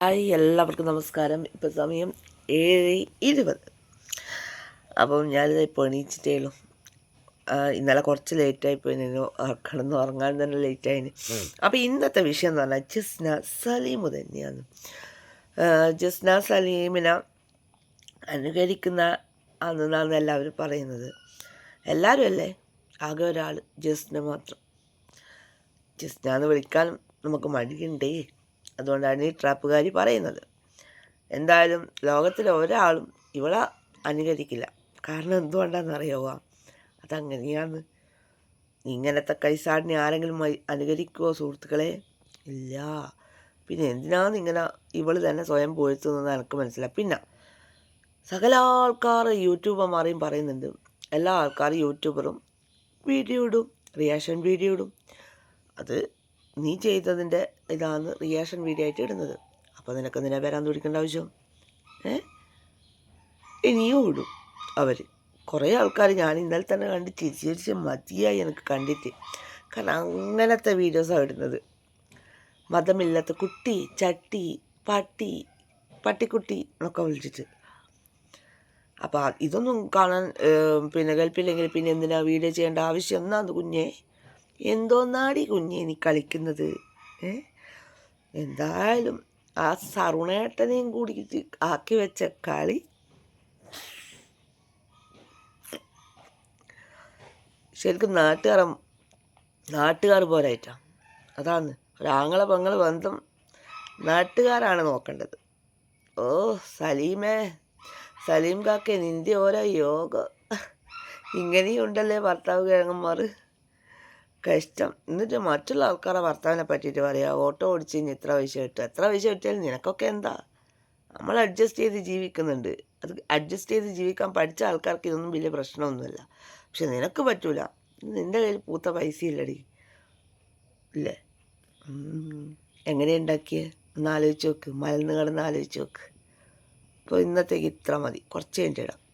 Hi എല്ലാവർക്കും നമസ്കാരം. ഇപ്പം സമയം ഏഴ് ഇരുപത്. അപ്പം ഞാനിത് ഇപ്പോൾ എണീച്ചിട്ടേയുള്ളൂ ആ, ഇന്നലെ കുറച്ച് ലേറ്റായി പോയി നിന്നു കിടന്ന് ഉറങ്ങാൻ തന്നെ ലേറ്റായിന് അപ്പോൾ ഇന്നത്തെ വിഷയം എന്ന് പറഞ്ഞാൽ ജസ്ന സലീമ് തന്നെയാണ്. ജസ്ന സലീമിനെ അനുകരിക്കുന്ന അന്നാണ് എല്ലാവരും പറയുന്നത്. എല്ലാവരും അല്ലേ? ആകെ ഒരാൾ ജസ്ന മാത്രം. ജസ്ന എന്ന് വിളിക്കാൻ നമുക്ക് മടിയുണ്ടേ? അതുകൊണ്ടാണ് ഈ ട്രാപ്പുകാരി പറയുന്നത്. എന്തായാലും ലോകത്തിലെ ഒരാളും ഇവളെ അനുകരിക്കില്ല. കാരണം എന്തുകൊണ്ടാണെന്ന് അറിയാവോ അതങ്ങനെയാണ്. ഇങ്ങനത്തെ കൈസാടിനെ ആരെങ്കിലും അനുകരിക്കുമോ സുഹൃത്തുക്കളെ? ഇല്ല. പിന്നെ എന്തിനാണ് ഇങ്ങനെ ഇവൾ തന്നെ സ്വയം പോഴ്ത്തുന്നത് എനിക്ക് മനസ്സിലായി. പിന്നെ സകല ആൾക്കാർ യൂട്യൂബർമാരെയും പറയുന്നുണ്ട്. എല്ലാ ആൾക്കാരും യൂട്യൂബറും വീഡിയോ ഇടും റിയാക്ഷൻ വീഡിയോ ഇടും. അത് നീ ചെയ്തതിന്റെ ഇതാണ് റിയാക്ഷൻ വീഡിയോ ആയിട്ട് ഇടുന്നത്. അപ്പോൾ നിനക്ക് നിന്നെ വരാൻ തുടിക്കേണ്ട ആവശ്യം? ഏ? ഇനിയും ഇടും അവർ കുറേ ആൾക്കാർ ഞാൻ ഇന്നലെ തന്നെ കണ്ട് ചിരിച്ച് ചിരിച്ച് മതിയായി എനിക്ക് കണ്ടിട്ട്. കാരണം അങ്ങനത്തെ വീഡിയോസാണ് ഇടുന്നത്. മതമില്ലാത്ത കുട്ടി ചട്ടി പട്ടി പട്ടിക്കുട്ടി എന്നൊക്കെ വിളിച്ചിട്ട്. അപ്പോൾ ഇതൊന്നും കാണാൻ പിന്നെ കേൾപ്പില്ലെങ്കിൽ പിന്നെ എന്തിനാ വീഡിയോ ചെയ്യേണ്ട ആവശ്യം? എന്നാന്ന് കുഞ്ഞേ? എന്തോന്നാടി കുഞ്ഞെ നീ കളിക്കുന്നത്. ഏ? എന്തായാലും ആ സറുണേട്ടനെയും കൂടി ആക്കി വെച്ച കളി ശരിക്കും നാട്ടുകാര നാട്ടുകാർ പോരായിട്ടാ. അതാണ് ഒരാങ്ങളെ പങ്ങള ബന്ധം നാട്ടുകാരാണ് നോക്കേണ്ടത്. ഓ സലീമേ സലീം കാക്കേ നിന്റെ ഓരോ യോഗ. ഇങ്ങനെയുണ്ടല്ലേ ഭർത്താവ് കിഴങ്ങന്മാർ കഷ്ടം. എന്നിട്ട് മറ്റുള്ള ആൾക്കാരെ ഭർത്താവിനെ പറ്റിയിട്ട് പറയാ ഓട്ടോ ഓടിച്ച് കഴിഞ്ഞ് എത്ര പൈസ കിട്ടും? എത്ര പൈസ കിട്ടിയാലും നിനക്കൊക്കെ എന്താ? നമ്മൾ അഡ്ജസ്റ്റ് ചെയ്ത് ജീവിക്കുന്നുണ്ട്. അത് അഡ്ജസ്റ്റ് ചെയ്ത് ജീവിക്കാൻ പഠിച്ച ആൾക്കാർക്ക് ഇതൊന്നും വലിയ പ്രശ്നമൊന്നുമില്ല. പക്ഷെ നിനക്ക് പറ്റൂല. നിന്റെ കയ്യിൽ പൂത്ത പൈസ ഇല്ലടി ഇല്ലേ എങ്ങനെ ഉണ്ടാക്കിയ? ഒന്ന് ആലോചിച്ച് നോക്ക്. മലന്ന് കിടന്ന് ആലോചിച്ച് നോക്ക്. അപ്പോൾ ഇന്നത്തേക്ക് ഇത്ര മതി. കുറച്ച് കഴിഞ്ഞിട്ട് ഇടാം.